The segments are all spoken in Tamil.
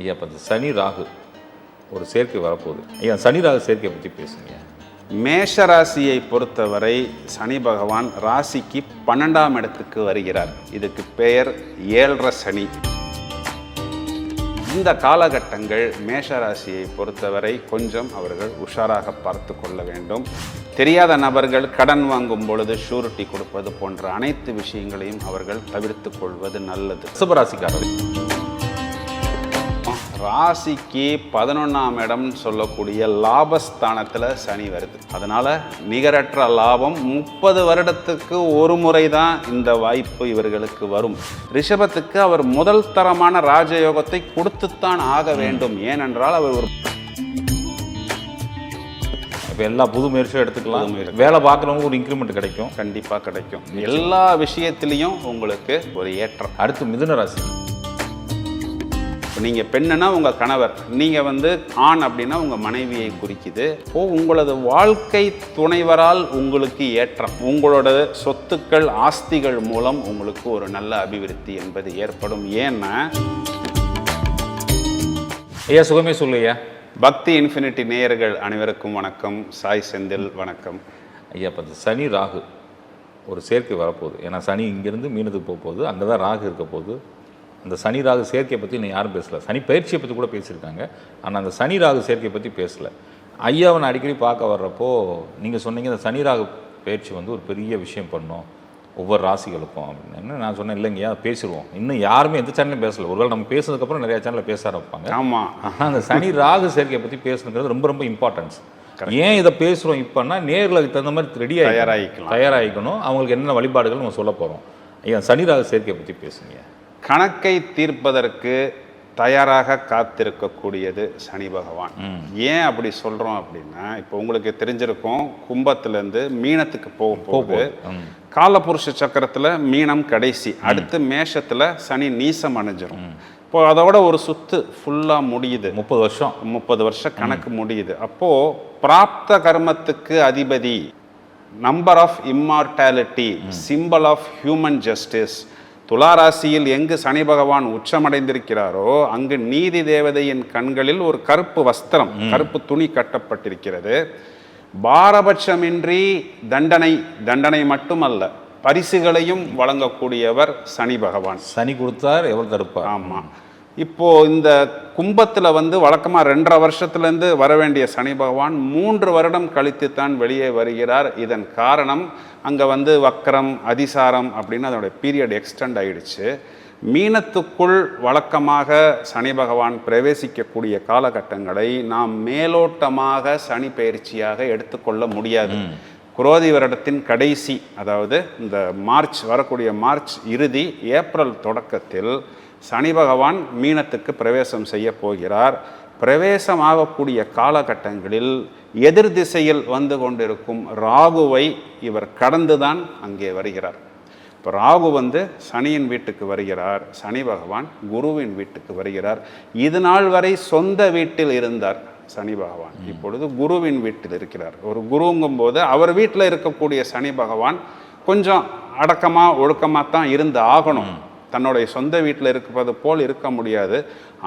ஐயா இப்போ இந்த சனி ராகு ஒரு சேர்க்கை வரப்போகுது. ஐயா சனி ராகு சேர்க்கையை பற்றி பேசுங்க. மேஷ ராசியை பொறுத்தவரை சனி பகவான் ராசிக்கு பன்னெண்டாம் இடத்துக்கு வருகிறார். இதுக்கு பெயர் ஏழரை சனி. இந்த காலகட்டங்கள் மேஷ ராசியை பொறுத்தவரை கொஞ்சம் அவர்கள் உஷாராக பார்த்து கொள்ள வேண்டும். தெரியாத நபர்கள் கடன் வாங்கும் பொழுது ஷூரிட்டி கொடுப்பது போன்ற அனைத்து விஷயங்களையும் அவர்கள் தவிர்த்து கொள்வது நல்லது. ரிஷபராசிக்காரர் ராசிக்கு பதினொன்றாம் இடம் சொல்லக்கூடிய லாபஸ்தானத்தில் சனி வருது. அதனால நிகரற்ற லாபம் முப்பது வருடத்துக்கு ஒரு முறை தான் இந்த வாய்ப்பு இவர்களுக்கு வரும். ரிஷபத்துக்கு அவர் முதல் தரமான ராஜயோகத்தை கொடுத்துத்தான் ஆக வேண்டும். ஏனென்றால் அவர் ஒரு இப்போ எல்லா புது முயற்சியும் எடுத்துக்கலாம். வேலை பார்க்குறவங்க ஒரு இன்க்ரிமெண்ட் கிடைக்கும். கண்டிப்பாக கிடைக்கும். எல்லா விஷயத்திலையும் உங்களுக்கு ஒரு ஏற்றம். அடுத்து மிதுன ராசி. இப்போ நீங்கள் பெண்ணுனா உங்கள் கணவர் நீங்கள் வந்து ஆண் அப்படின்னா உங்கள் மனைவியை குறிக்குது. ஓ உங்களது வாழ்க்கை துணைவரால் உங்களுக்கு ஏற்றம் உங்களோட சொத்துக்கள் ஆஸ்திகள் மூலம் உங்களுக்கு ஒரு நல்ல அபிவிருத்தி என்பது ஏற்படும். ஏன்னா ஐயா சுகமே சொல்லு ஐயா பக்தி இன்ஃபினிட்டி நேயர்கள் அனைவருக்கும் வணக்கம். சாய் செந்தில் வணக்கம். ஐயா இப்போ சனி ராகு ஒரு சேர்க்கை வரப்போகுது. ஏன்னா சனி இங்கேருந்து மீனத்துக்கு போக போகுது அங்கே தான் ராகு இருக்க போகுது. அந்த சனி ராகு சேர்க்கையை பற்றி இன்னும் யாரும் பேசல. சனி பயிற்சியை பற்றி கூட பேசியிருக்காங்க. ஆனால் அந்த சனி ராகு சேர்க்கையை பற்றி பேசல. ஐயாவை நான் அடிக்கடி பார்க்க வர்றப்போ நீங்கள் சொன்னீங்க இந்த சனி ராகு பயிற்சி வந்து ஒரு பெரிய விஷயம் பண்ணும். ஒவ்வொரு ராசிகளுக்கும் அப்படின்னு. நான் சொன்னேன் இல்லைங்கய்யா பேசிடுவோம் இன்னும் யாருமே எந்த சேனலும் பேசல. ஒருவேளை நம்ம பேசுனதுக்கப்புறம் நிறைய சேனலில் பேச ஆரம்பிப்பாங்க. ஆமாம் ஆனால் அந்த சனி ராகு சேர்க்கையை பற்றி பேசணுங்கிறது ரொம்ப ரொம்ப இம்பார்ட்டன்ஸ் ஏன் இதை பேசுகிறோம் இப்போன்னா நேரில் தகுந்த மாதிரி ரெடி தயாராகிக்கலாம். தயாராகிக்கணும். அவங்களுக்கு என்னென்ன வழிபாடுகள் நம்ம சொல்ல போகிறோம் ஐயா சனி ராகு சேர்க்கையை பற்றி பேசுங்க. கணக்கை தீர்ப்பதற்கு தயாராக காத்திருக்கக்கூடியது சனி பகவான். ஏன் அப்படி சொல்றோம் அப்படின்னா இப்போ உங்களுக்கு தெரிஞ்சிருக்கும் கும்பத்திலேருந்து மீனத்துக்கு போக போகுது. காலபுருஷ சக்கரத்துல மீனம் கடைசி அடுத்து மேஷத்துல சனி நீசம் அடைஞ்சிரும் இப்போ அதோட ஒரு சுத்து ஃபுல்லா முடியுது. முப்பது வருஷம். முப்பது வருஷம் கணக்கு முடியுது. அப்போ பிராப்த கர்மத்துக்கு அதிபதி number of immortality symbol of human justice துளாராசியில் எங்கு சனி பகவான் உச்சமடைந்திருக்கிறாரோ அங்கு நீதி தேவதையின் கண்களில் ஒரு கருப்பு வஸ்திரம் கருப்பு துணி கட்டப்பட்டிருக்கிறது. பாரபட்சமின்றி தண்டனை தண்டனை மட்டுமல்ல பரிசுகளையும் வழங்கக்கூடியவர் சனி பகவான். சனி கொடுத்தார் எவர் தடுப்பார்? ஆமாம் இப்போ இந்த கும்பத்தில் வந்து வழக்கமாக ரெண்டரை வருஷத்துலேருந்து வர வேண்டிய சனி பகவான் மூன்று வருடம் கழித்து தான் வெளியே வருகிறார். இதன் காரணம் அங்கே வந்து வக்கரம் அதிசாரம் அப்படின்னு அதோட பீரியட் எக்ஸ்டெண்ட் ஆயிடுச்சு. மீனத்துக்குள் வழக்கமாக சனி பகவான் பிரவேசிக்கக்கூடிய காலகட்டங்களை நாம் மேலோட்டமாக சனி பயிற்சியாக எடுத்துக்கொள்ள முடியாது. குரோதி வருடத்தின் கடைசி அதாவது இந்த மார்ச் வரக்கூடிய மார்ச் இறுதி ஏப்ரல் தொடக்கத்தில் சனி பகவான் மீனத்துக்கு பிரவேசம் செய்ய போகிறார். பிரவேசம் ஆகக்கூடிய காலகட்டங்களில் எதிர் திசையில் வந்து கொண்டிருக்கும் ராகுவை இவர் கடந்துதான் அங்கே வருகிறார். இப்போ ராகு வந்து சனியின் வீட்டுக்கு வருகிறார். சனி பகவான் குருவின் வீட்டுக்கு வருகிறார். இது நாள் வரை சொந்த வீட்டில் இருந்தார் சனி பகவான். இப்பொழுது குருவின் வீட்டில் இருக்கிறார். ஒரு குருங்கும் போது அவர் வீட்டில் இருக்கக்கூடிய சனி பகவான் கொஞ்சம் அடக்கமாக ஒழுக்கமாக தான் இருந்து ஆகணும். தன்னுடைய சொந்த வீட்டில் இருப்பது போல் இருக்க முடியாது.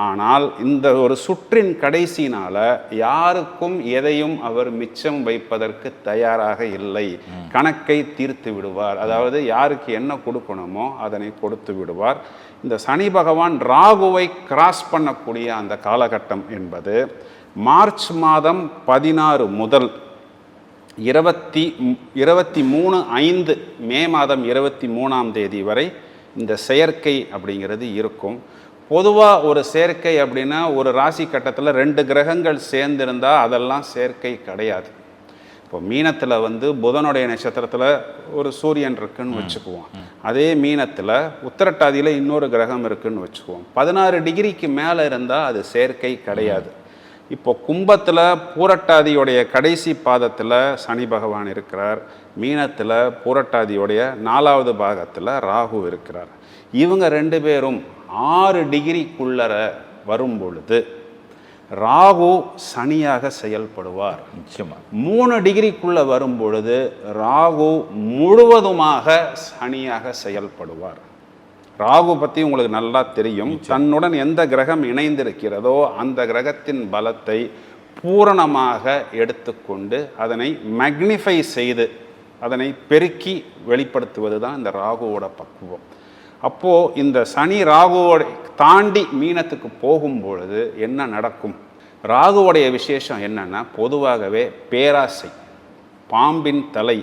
ஆனால் இந்த ஒரு சுற்றின் கடைசினால யாருக்கும் எதையும் அவர் மிச்சம் வைப்பதற்கு தயாராக இல்லை. கணக்கை தீர்த்து விடுவார். அதாவது யாருக்கு என்ன கொடுக்கணுமோ அதனை கொடுத்து விடுவார். இந்த சனி பகவான் ராகுவை கிராஸ் பண்ணக்கூடிய அந்த காலகட்டம் என்பது மார்ச் மாதம் பதினாறு முதல் இருபத்தி இருபத்தி மூணு ஐந்து மே மாதம் இருபத்தி மூணாம் தேதி வரை இந்த செயற்கை அப்படிங்கிறது இருக்கும். பொதுவாக ஒரு சேர்க்கை அப்படின்னா ஒரு ராசி கட்டத்தில் ரெண்டு கிரகங்கள் சேர்ந்திருந்தா அதெல்லாம் சேர்க்கை கிடையாது. இப்போ மீனத்தில் வந்து புதனுடைய நட்சத்திரத்தில் ஒரு சூரியன் இருக்குன்னு வச்சுக்குவோம். அதே மீனத்தில் உத்தரட்டாதியில் இன்னொரு கிரகம் இருக்குன்னு வச்சுக்குவோம். பதினாறு டிகிரிக்கு மேலே இருந்தால் அது சேர்க்கை கிடையாது. இப்போ கும்பத்தில் பூரட்டாதியுடைய கடைசி பாதத்தில் சனி பகவான் இருக்கிறார். மீனத்தில் பூரட்டாதியுடைய நாலாவது பாகத்தில் ராகு இருக்கிறார். இவங்க ரெண்டு பேரும் ஆறு டிகிரிக்குள்ளர வரும் பொழுது ராகு சனியாக செயல்படுவார். நிச்சயமா. மூணு டிகிரிக்குள்ள வரும் பொழுது ராகு முழுவதுமாக சனியாக செயல்படுவார். ராகு பற்றி உங்களுக்கு நல்லா தெரியும். தன்னுடன் எந்த கிரகம் இணைந்திருக்கிறதோ அந்த கிரகத்தின் பலத்தை பூரணமாக எடுத்துக்கொண்டு அதனை மேக்னிஃபை செய்து அதனை பெருக்கி வெளிப்படுத்துவது தான் இந்த ராகுவோட பக்குவம். அப்போது இந்த சனி ராகுவோட தாண்டி மீனத்துக்கு போகும் பொழுது என்ன நடக்கும்? ராகுவோடைய விசேஷம் என்னன்னா பொதுவாகவே பேராசை பாம்பின் தலை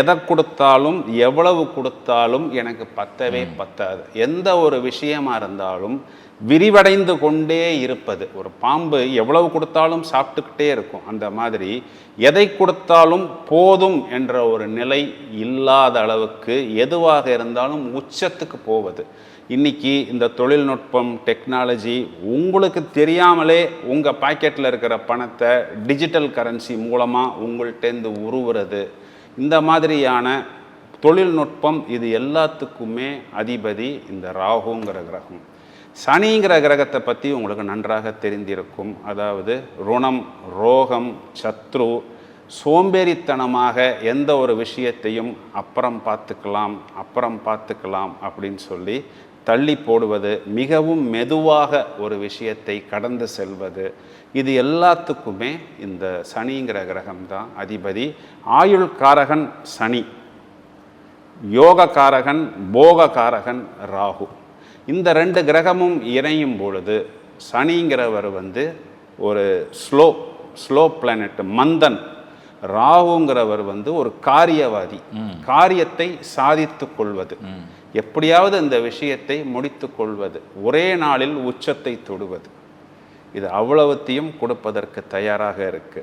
எதை கொடுத்தாலும் எவ்வளவு கொடுத்தாலும் எனக்கு பத்தவே பத்தாது. எந்த ஒரு விஷயமா இருந்தாலும் விரிவடைந்து கொண்டே இருப்பது. ஒரு பாம்பு எவ்வளவு கொடுத்தாலும் சாப்பிட்டுக்கிட்டே இருக்கும். அந்த மாதிரி எதை கொடுத்தாலும் போதும் என்ற ஒரு நிலை இல்லாத அளவுக்கு எதுவாக இருந்தாலும் உச்சத்துக்கு போவது. இன்னைக்கு இந்த தொழில்நுட்பம் டெக்னாலஜி உங்களுக்கு தெரியாமலே உங்கள் பாக்கெட்டில் இருக்கிற பணத்தை டிஜிட்டல் கரன்சி மூலமாக உங்கள்கிட்டேருந்து உருவுறது. இந்த மாதிரியான தொழில்நுட்பம் இது எல்லாத்துக்குமே அதிபதி இந்த ராகுங்கிற கிரகம். சனிங்கிற கிரகத்தை பற்றி உங்களுக்கு நன்றாக தெரிந்திருக்கும். அதாவது ருணம் ரோகம் சத்ரு சோம்பேறித்தனமாக எந்த ஒரு விஷயத்தையும் அப்புறம் பார்த்துக்கலாம் அப்புறம் பார்த்துக்கலாம் அப்படின்னு சொல்லி தள்ளி போடுவது மிகவும் மெதுவாக ஒரு விஷயத்தை கடந்து செல்வது இது எல்லாத்துக்குமே இந்த சனிங்கிற கிரகம் தான் அதிபதி. ஆயுள் காரகன் சனி யோககாரகன் போககாரகன் ராகு. இந்த ரெண்டு கிரகமும் இணையும் பொழுது சனிங்கிறவர் வந்து ஒரு ஸ்லோ ஸ்லோ பிளானட் மந்தன். ராகுங்கிறவர் வந்து ஒரு காரியவாதி. காரியத்தை சாதித்து கொள்வது. எப்படியாவது இந்த விஷயத்தை முடித்து கொள்வது. ஒரே நாளில் உச்சத்தை தொடுவது. இது அவ்வளவுத்தையும் கொடுப்பதற்கு தயாராக இருக்கு.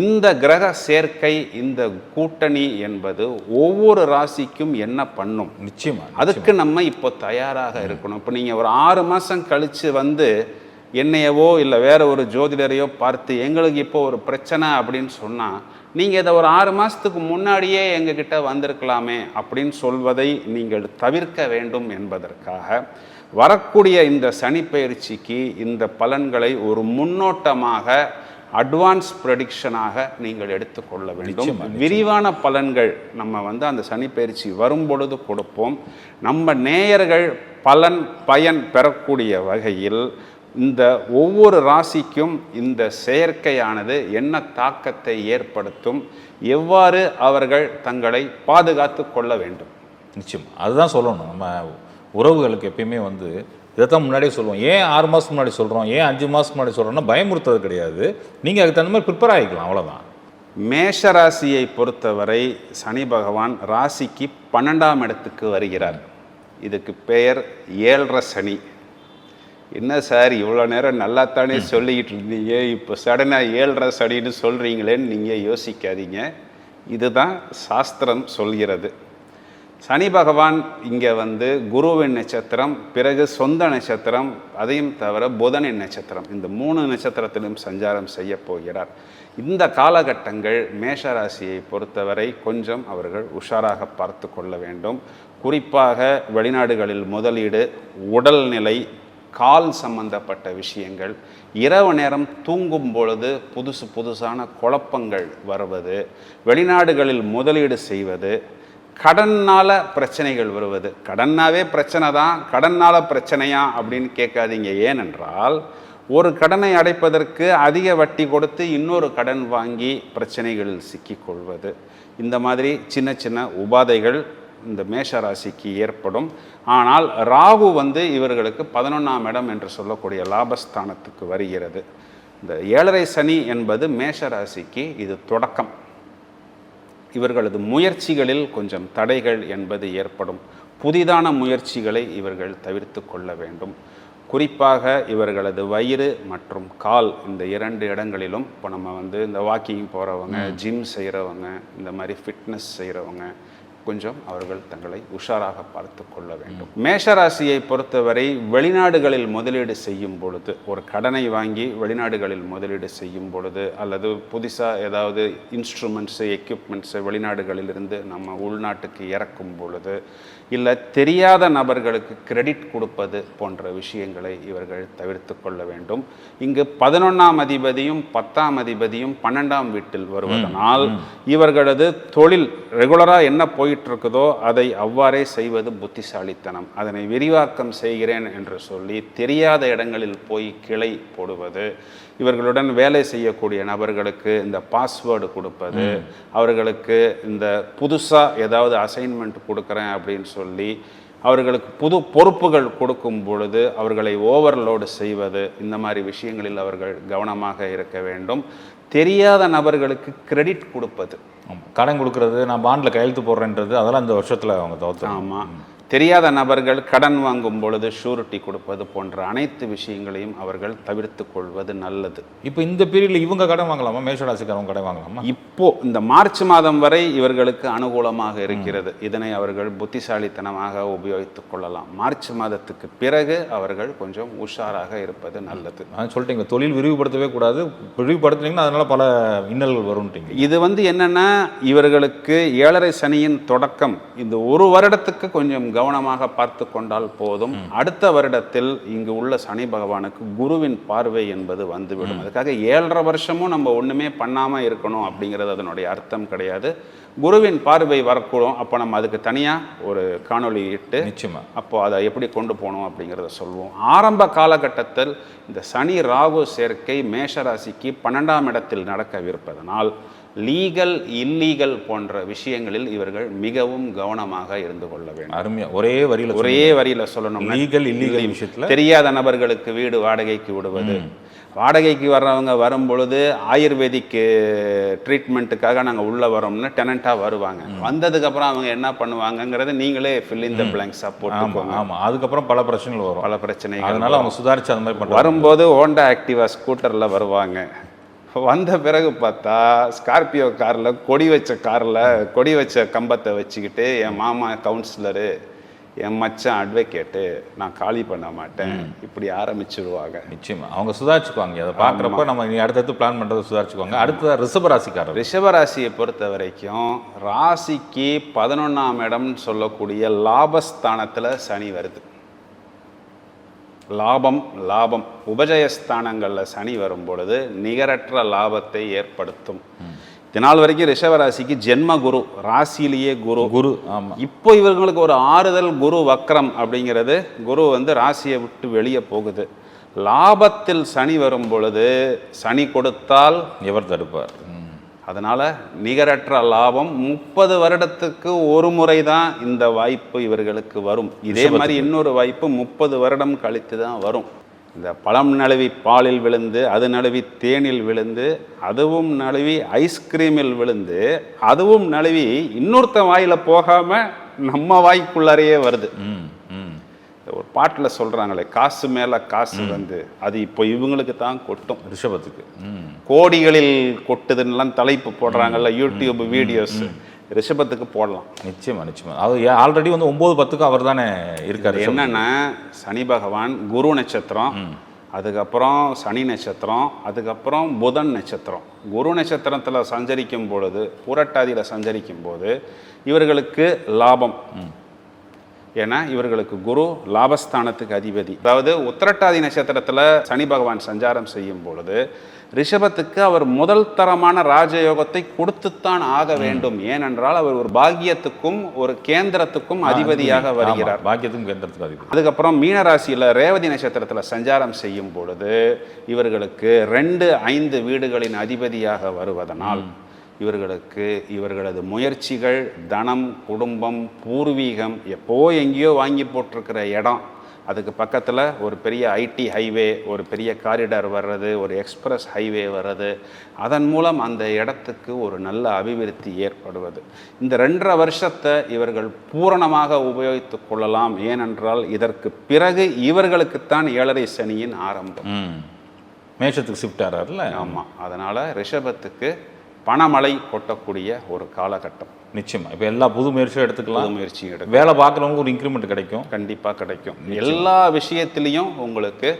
இந்த கிரக சேர்க்கை இந்த கூட்டணி என்பது ஒவ்வொரு ராசிக்கும் என்ன பண்ணும்? நிச்சயமா அதுக்கு நம்ம இப்போ தயாராக இருக்கணும். இப்போ நீங்கள் ஒரு ஆறு மாதம் கழித்து வந்து என்னையவோ இல்லை வேற ஒரு ஜோதிடரையோ பார்த்து எங்களுக்கு இப்போ ஒரு பிரச்சனை அப்படின்னு சொன்னால் நீங்கள் இதை ஒரு ஆறு மாதத்துக்கு முன்னாடியே எங்ககிட்ட வந்திருக்கலாமே அப்படின்னு சொல்வதை நீங்கள் தவிர்க்க வேண்டும் என்பதற்காக வரக்கூடிய இந்த சனி பயிற்சிக்கு இந்த பலன்களை ஒரு முன்னோட்டமாக அட்வான்ஸ் ப்ரெடிக்ஷனாக நீங்கள் எடுத்துக்கொள்ள வேண்டும். விரிவான பலன்கள் நம்ம வந்து அந்த சனி பயிற்சி வரும் பொழுது கொடுப்போம். நம்ம நேயர்கள் பலன் பயன் பெறக்கூடிய வகையில் இந்த ஒவ்வொரு ராசிக்கும் இந்த செயற்கையானது என்ன தாக்கத்தை ஏற்படுத்தும்? எவ்வாறு அவர்கள் தங்களை பாதுகாத்து கொள்ள வேண்டும்? நிச்சயம். அதுதான் சொல்லணும். நம்ம உறவுகளுக்கு எப்பயுமே வந்து இதைத்தான் முன்னாடியே சொல்லுவோம். ஏன் ஆறு மாதத்துக்கு முன்னாடி சொல்கிறோம் ஏன் அஞ்சு மாதத்துக்கு முன்னாடி சொல்கிறோம்னா பயமுறுத்துறது கிடையாது. நீங்கள் அதுக்கு தகுந்த மாதிரி ப்ரிப்பேர் ஆகிக்கலாம். அவ்வளோதான் மேஷ ராசியை பொறுத்தவரை சனி பகவான் ராசிக்கு பன்னெண்டாம் இடத்துக்கு வருகிறார். இதுக்கு பெயர் ஏழரை சனி. என்ன சார் இவ்வளோ நேரம் நல்லாத்தானே சொல்லிக்கிட்டு இருந்தீங்க? இப்போ சடனாக ஏழ்ற சடின்னு சொல்கிறீங்களேன்னு நீங்கள் யோசிக்காதீங்க. இதுதான் சாஸ்திரம் சொல்கிறது. சனி பகவான் இங்கே வந்து குருவின் நட்சத்திரம் பிறகு சொந்த நட்சத்திரம் அதையும் தவிர புதனின் நட்சத்திரம். இந்த மூணு நட்சத்திரத்திலும் சஞ்சாரம் செய்ய போகிறார். இந்த காலகட்டங்கள் மேஷராசியை பொறுத்தவரை கொஞ்சம் அவர்கள் உஷாராக பார்த்து கொள்ள வேண்டும். குறிப்பாக வெளிநாடுகளில் முதலீடு உடல்நிலை கால் சம்பந்தப்பட்ட விஷயங்கள் இரவு நேரம் தூங்கும் பொழுது புதுசு புதுசான குழப்பங்கள் வருவது வெளிநாடுகளில் முதலீடு செய்வது கடன்னால் பிரச்சனைகள் வருவது. கடன்னாவே பிரச்சனை தான் கடன்னால் பிரச்சனையா அப்படின்னு கேட்காதீங்க. ஏனென்றால் ஒரு கடனை அடைப்பதற்கு அதிக வட்டி கொடுத்து இன்னொரு கடன் வாங்கி பிரச்சனைகளில் சிக்கிக்கொள்வது. இந்த மாதிரி சின்ன சின்ன உபாதைகள் இந்த மேஷ ராசிக்கு ஏற்படும். ஆனால் ராகு வந்து இவர்களுக்கு பதினொன்றாம் இடம் என்று சொல்லக்கூடிய லாபஸ்தானத்துக்கு வருகிறது. இந்த ஏழரை சனி என்பது மேஷ ராசிக்கு இது தொடக்கம். இவர்களது முயற்சிகளில் கொஞ்சம் தடைகள் என்பது ஏற்படும். புதிதான முயற்சிகளை இவர்கள் தவிர்த்து கொள்ள வேண்டும். குறிப்பாக இவர்களது வயிறு மற்றும் கால் இந்த இரண்டு இடங்களிலும் இப்போ நம்ம வந்து இந்த வாக்கிங் போகிறவங்க ஜிம் செய்கிறவங்க இந்த மாதிரி ஃபிட்னஸ் செய்கிறவங்க கொஞ்சம் அவர்கள் தங்களை உஷாராக பார்த்து கொள்ள வேண்டும். மேஷராசியை பொறுத்தவரை வெளிநாடுகளில் முதலீடு செய்யும் பொழுது ஒரு கடனை வாங்கி வெளிநாடுகளில் முதலீடு செய்யும் பொழுது அல்லது புதுசாக ஏதாவது இன்ஸ்ட்ருமெண்ட்ஸு எக்யூப்மெண்ட்ஸு வெளிநாடுகளிலிருந்து நம்ம உள்நாட்டுக்கு இறக்கும் பொழுது இல்லை தெரியாத நபர்களுக்கு கிரெடிட் கொடுப்பது போன்ற விஷயங்களை இவர்கள் தவிர்த்து கொள்ள வேண்டும். இங்கு பதினொன்றாம் அதிபதியும் பத்தாம் அதிபதியும் பன்னெண்டாம் வீட்டில் வருவதனால் இவர்களது தொழில் ரெகுலராக என்ன போயிட்டு போயிட்டு இருக்குதோ அதை அவ்வாறே செய்வது புத்திசாலித்தனம். அதனை விரிவாக்கம் செய்கிறேன் என்று சொல்லி தெரியாத இடங்களில் போய் கிளை போடுவது. இவர்களுடன் வேலை செய்யக்கூடிய நபர்களுக்கு இந்த பாஸ்வேர்டு கொடுப்பது. அவர்களுக்கு இந்த புதுசாக ஏதாவது அசைன்மெண்ட் கொடுக்குறேன் அப்படின்னு சொல்லி அவர்களுக்கு புது பொறுப்புகள் கொடுக்கும் பொழுது அவர்களை ஓவர்லோடு செய்வது. இந்த மாதிரி விஷயங்களில் அவர்கள் கவனமாக இருக்க வேண்டும். தெரியாத நபர்களுக்கு கிரெடிட் கொடுப்பது. கடன் கொடுக்கறது நான் பாண்டில் கையெழுத்து போடுறேன்றது அதெல்லாம் இந்த வருஷத்தில் அவங்க தவிர்த்து ஆமாம் தெரியாத நபர்கள் கடன் வாங்கும் பொழுது ஷூரிட்டி கொடுப்பது போன்ற அனைத்து விஷயங்களையும் அவர்கள் தவிர்த்து கொள்வது நல்லது. இப்போ இந்த பீரியடில் இவங்க கடன் வாங்கலாமா? மேஷராசிக்காரவங்க கடன் வாங்கலாமா? இப்போ இந்த மார்ச் மாதம் வரை இவர்களுக்கு அனுகூலமாக இருக்கிறது. இதனை அவர்கள் புத்திசாலித்தனமாக உபயோகித்துக் கொள்ளலாம். மார்ச் மாதத்துக்கு பிறகு அவர்கள் கொஞ்சம் உஷாராக இருப்பது நல்லது. சொல்லிட்டீங்க தொழில் விரிவுபடுத்தவே கூடாது. விரிவுபடுத்துனீங்கன்னா அதனால பல இன்னல்கள் வரும்ட்டீங்க. இது வந்து என்னன்னா இவர்களுக்கு ஏழரை சனியின் தொடக்கம் இந்த ஒரு வருடத்துக்கு கொஞ்சம் கவனமாக பார்த்து கொண்டால் போதும். அடுத்த வருடத்தில் இங்கு உள்ள சனி பகவானுக்கு குருவின் பார்வை என்பது வந்துவிடும். அதுக்காக ஏழரை வருஷமும் நம்ம ஒண்ணுமே பண்ணாம இருக்கணும் அப்படிங்கிறது அதனுடைய அர்த்தம் கிடையாது. குருவின் பார்வை வரக்கூடும். அப்போ நம்ம அதுக்கு தனியா ஒரு காணொளி இட்டு நிச்சயமா. அப்போ அதை எப்படி கொண்டு போகணும் அப்படிங்கிறத சொல்லுவோம் ஆரம்ப காலகட்டத்தில் இந்த சனி ராகு சேர்க்கை மேஷராசிக்கு பன்னெண்டாம் இடத்தில் நடக்கவிருப்பதனால் லீகல் இல்லீகல் போன்ற விஷயங்களில் இவர்கள் மிகவும் கவனமாக இருந்து கொள்ள வேண்டும். அருமையா. ஒரே வரியில ஒரே வரியில சொல்லணும் லீகல் இல்லீகல் விஷயத்துல? தெரியாத நபர்களுக்கு வீடு வாடகைக்கு விடுவது. வாடகைக்கு வர்றவங்க வரும் பொழுது ஆயுர்வேதிக் ட்ரீட்மெண்ட்டுக்காக நாங்கள் உள்ளே வரோம்னு டெனண்ட்டாக வருவாங்க. வந்ததுக்கப்புறம் அவங்க என்ன பண்ணுவாங்கங்கிறத நீங்களே ஃபில் இந்த பிளாங்க்ஸாக ஆமா போட்டுக்கோங்க. ஆமா அதுக்கப்புறம் பல பிரச்சனைகள் வரும். பல பிரச்சனைகள் அதனால அவங்க சுதாரிச்சு அந்த மாதிரி வரும்போது ஹோண்டா ஆக்டிவா ஸ்கூட்டரில் வருவாங்க. வந்த பிறகு பார்த்தா ஸ்கார்பியோ காரில் கொடி வச்ச காரில் கொடி வச்ச கம்பத்தை வச்சுக்கிட்டு என் மாமா கவுன்சிலரு என் மச்சான் அட்வொகேட்டு நான் காலி பண்ண மாட்டேன். இப்படி ஆரம்பிச்சிருவாங்க. நிச்சயமா. அவங்க சுதாரிச்சுக்குவாங்க. அதை பார்க்குறப்ப நம்ம இனி அடுத்தடுத்து பிளான் பண்றதை சுதாரிச்சுக்குவாங்க. அடுத்த ரிஷப ராசிக்காரர் ரிஷபராசியை பொறுத்த வரைக்கும் ராசிக்கு பதினொன்றாம் இடம்னு சொல்லக்கூடிய லாபஸ்தானத்தில் சனி வருது. லாபம் லாபம். உபஜயஸ்தானங்களில் சனி வரும் பொழுது நிகரற்ற லாபத்தை ஏற்படுத்தும். இதனால் வரைக்கும் ரிஷபராசிக்கு ஜென்ம குரு ராசியிலேயே குரு. குரு ஆமா. இப்போ இவர்களுக்கு ஒரு ஆறுதல் குரு வக்ரம் அப்படிங்கிறது குரு வந்து ராசியை விட்டு வெளியே போகுது. லாபத்தில் சனி வரும் பொழுது சனி கொடுத்தால் எவர் தடுப்பார். அதனால நிகரற்ற லாபம் முப்பது வருடத்துக்கு ஒரு முறை தான் இந்த வாய்ப்பு இவர்களுக்கு வரும். இதே மாதிரி இன்னொரு வாய்ப்பு முப்பது வருடம் கழித்து தான் வரும். இந்த பழம் நழுவி பாலில் விழுந்து அது நழுவி தேனில் விழுந்து அதுவும் நழுவி ஐஸ்கிரீமில் விழுந்து அதுவும் நழுவி இன்னொருத்தன் வாயில போகாம நம்ம வாய்க்குள்ளாரையே வருது. ஒரு பாட்டில் சொல்றாங்களே காசு மேல காசு வந்து அது இப்போ இவங்களுக்கு தான் கொட்டும். ரிஷபத்துக்கு. கோடிகளில் கொட்டுதுன்னெலாம் தலைப்பு போடுறாங்கல்ல யூடியூப் வீடியோஸ் ரிஷபத்துக்கு போடலாம். நிச்சயமா நிச்சயமா. அது ஆல்ரெடி வந்து ஒன்பது பத்துக்கு அவர் தானே இருக்காரு. என்னன்னா சனி பகவான் குரு நட்சத்திரம் அதுக்கப்புறம் சனி நட்சத்திரம் அதுக்கப்புறம் புதன் நட்சத்திரம். குரு நட்சத்திரத்தில் சஞ்சரிக்கும் பொழுது புரட்டாதியில் சஞ்சரிக்கும் போது இவர்களுக்கு லாபம். ஏன்னா இவர்களுக்கு குரு லாபஸ்தானத்துக்கு அதிபதி. அதாவது உத்திரட்டாதி நட்சத்திரத்தில் சனி பகவான் சஞ்சாரம் செய்யும் பொழுது ரிஷபத்துக்கு அவர் முதல் தரமான ராஜயோகத்தை கொடுத்துத்தான் ஆக வேண்டும். ஏனென்றால் அவர் ஒரு பாக்கியத்துக்கும் ஒரு கேந்திரத்துக்கும் அதிபதியாக வருகிறார். பாக்கியத்துக்கும் கேந்திரத்துக்கும் அதிபதி. அதுக்கப்புறம் மீனராசியில் ரேவதி நட்சத்திரத்தில் சஞ்சாரம் செய்யும் பொழுது இவர்களுக்கு ரெண்டு ஐந்து வீடுகளின் அதிபதியாக வருவதனால் இவர்களுக்கு இவர்களது முயற்சிகள் தனம் குடும்பம் பூர்வீகம் எப்போ எங்கேயோ வாங்கி போட்டிருக்கிற இடம். அதுக்கு பக்கத்தில் ஒரு பெரிய ஐடி ஹைவே ஒரு பெரிய காரிடார் வர்றது ஒரு எக்ஸ்பிரஸ் ஹைவே வர்றது. அதன் மூலம் அந்த இடத்துக்கு ஒரு நல்ல அபிவிருத்தி ஏற்படுவது. இந்த ரெண்டரை வருஷத்தை இவர்கள் பூரணமாக உபயோகித்து கொள்ளலாம். ஏனென்றால் இதற்கு பிறகு இவர்களுக்குத்தான் ஏழரை சனியின் ஆரம்பம். மேஷத்துக்கு ஷிஃப்ட் ஆறாருல்ல? ஆமாம் அதனால் ரிஷபத்துக்கு பணமழை கொட்டக்கூடிய ஒரு காலகட்டம். நிச்சயமா. இப்போ எல்லா புது முயற்சியும் எடுத்துக்கலாம். புது முயற்சி எடுக்கும் வேலை பார்க்குறவங்க ஒரு இன்க்ரிமெண்ட் கிடைக்கும். கண்டிப்பாக கிடைக்கும். எல்லா விஷயத்திலையும் உங்களுக்கு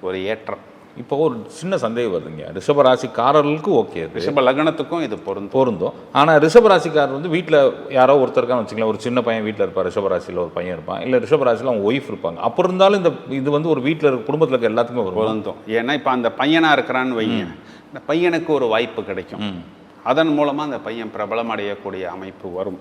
ஒரு ஏற்றம். இப்போ ஒரு சின்ன சந்தேகம் வருதுங்க. ரிஷப ராசிக்காரர்களுக்கு ஓகே அது. ரிஷப லக்னத்துக்கும் இது பொருந்தும். பொருந்தும். ஆனால் ரிஷப ராசிக்காரர் வந்து வீட்டில் யாரோ ஒருத்தர் இருக்கான்னு வச்சுக்கலாம் ஒரு சின்ன பையன் வீட்டில் இருப்பார் ரிஷப ராசியில் ஒரு பையன் இருப்பான். இல்லை ரிஷப ராசியில் அவங்க ஒய்ஃப் இருப்பாங்க. அப்போ இருந்தாலும் இந்த இது வந்து ஒரு வீட்டில் இருக்க குடும்பத்தில் இருக்க எல்லாத்துக்குமே வரும்? பொருந்தும். ஏன்னா இப்போ அந்த பையனாக இருக்கிறான்னு வைங்க. இந்த பையனுக்கு ஒரு வாய்ப்பு கிடைக்கும். அதன் மூலமாக அந்த பையன் பிரபலம் அடையக்கூடிய அமைப்பு வரும்.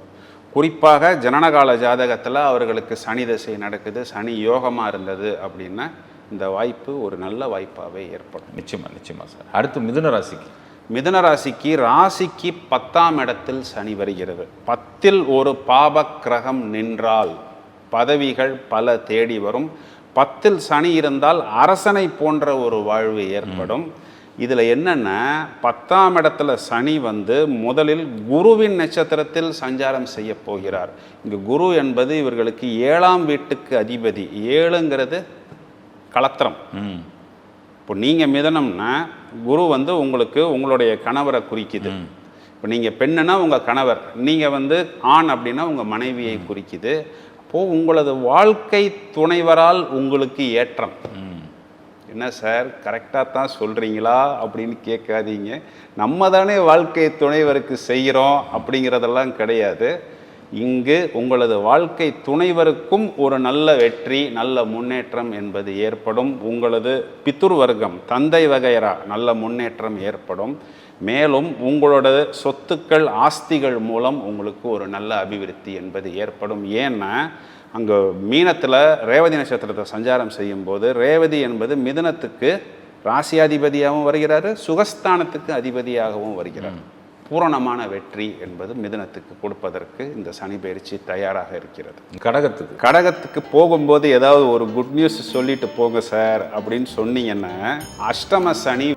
குறிப்பாக ஜனனகால ஜாதகத்தில் அவர்களுக்கு சனி தசை நடக்குது சனி யோகமாக இருந்தது அப்படின்னா இந்த வாய்ப்பு ஒரு நல்ல வாய்ப்பாகவே ஏற்படும். நிச்சயமா நிச்சயமா சார். அடுத்து மிதுன ராசிக்கு. மிதுன ராசிக்கு ராசிக்கு பத்தாம் இடத்தில் சனி வருகிறது. பத்தில் ஒரு பாப கிரகம் நின்றால் பதவிகள் பல தேடி வரும். பத்தில் சனி இருந்தால் அரசனை போன்ற ஒரு வாழ்வு ஏற்படும். இதில் என்னென்னா பத்தாம் இடத்துல சனி வந்து முதலில் குருவின் நட்சத்திரத்தில் சஞ்சாரம் செய்ய போகிறார். இங்கு குரு என்பது இவர்களுக்கு ஏழாம் வீட்டுக்கு அதிபதி. ஏழுங்கிறது களத்திரம் ம். இப்போ நீங்கள் மிதனம்னா குரு வந்து உங்களுக்கு உங்களுடைய கணவரை குறிக்குது. இப்போ நீங்கள் பெண்ணுனா உங்கள் கணவர். நீங்கள் வந்து ஆண் அப்படின்னா உங்கள் மனைவியை குறிக்குது. அப்போது உங்களது வாழ்க்கை துணைவரால் உங்களுக்கு ஏற்றம். என்ன சார் கரெக்டாக தான் சொல்கிறீங்களா அப்படின்னு கேட்காதீங்க. நம்ம தானே வாழ்க்கை துணைவருக்கு செய்கிறோம் அப்படிங்கிறதெல்லாம் கிடையாது. இங்கு உங்களது வாழ்க்கை துணைவருக்கும் ஒரு நல்ல வெற்றி நல்ல முன்னேற்றம் என்பது ஏற்படும். உங்களது பித்துர் வர்க்கம் தந்தை வகையரா நல்ல முன்னேற்றம் ஏற்படும். மேலும் உங்களோட சொத்துக்கள் ஆஸ்திகள் மூலம் உங்களுக்கு ஒரு நல்ல அபிவிருத்தி என்பது ஏற்படும். ஏன்னா அங்கே மீனத்தில் ரேவதி நட்சத்திரத்தை சஞ்சாரம் செய்யும்போது ரேவதி என்பது மிதுனத்துக்கு ராசியாதிபதியாகவும் வருகிறாரு சுகஸ்தானத்துக்கு அதிபதியாகவும் வருகிறார். பூரணமான வெற்றி என்பது மிதுனத்துக்கு கொடுப்பதற்கு இந்த சனி பயிற்சி தயாராக இருக்கிறது. கடகத்துக்கு. கடகத்துக்கு போகும்போது ஏதாவது ஒரு குட் நியூஸ் சொல்லிட்டு போங்க சார் அப்படின்னு சொன்னீங்கன்னா அஷ்டம சனி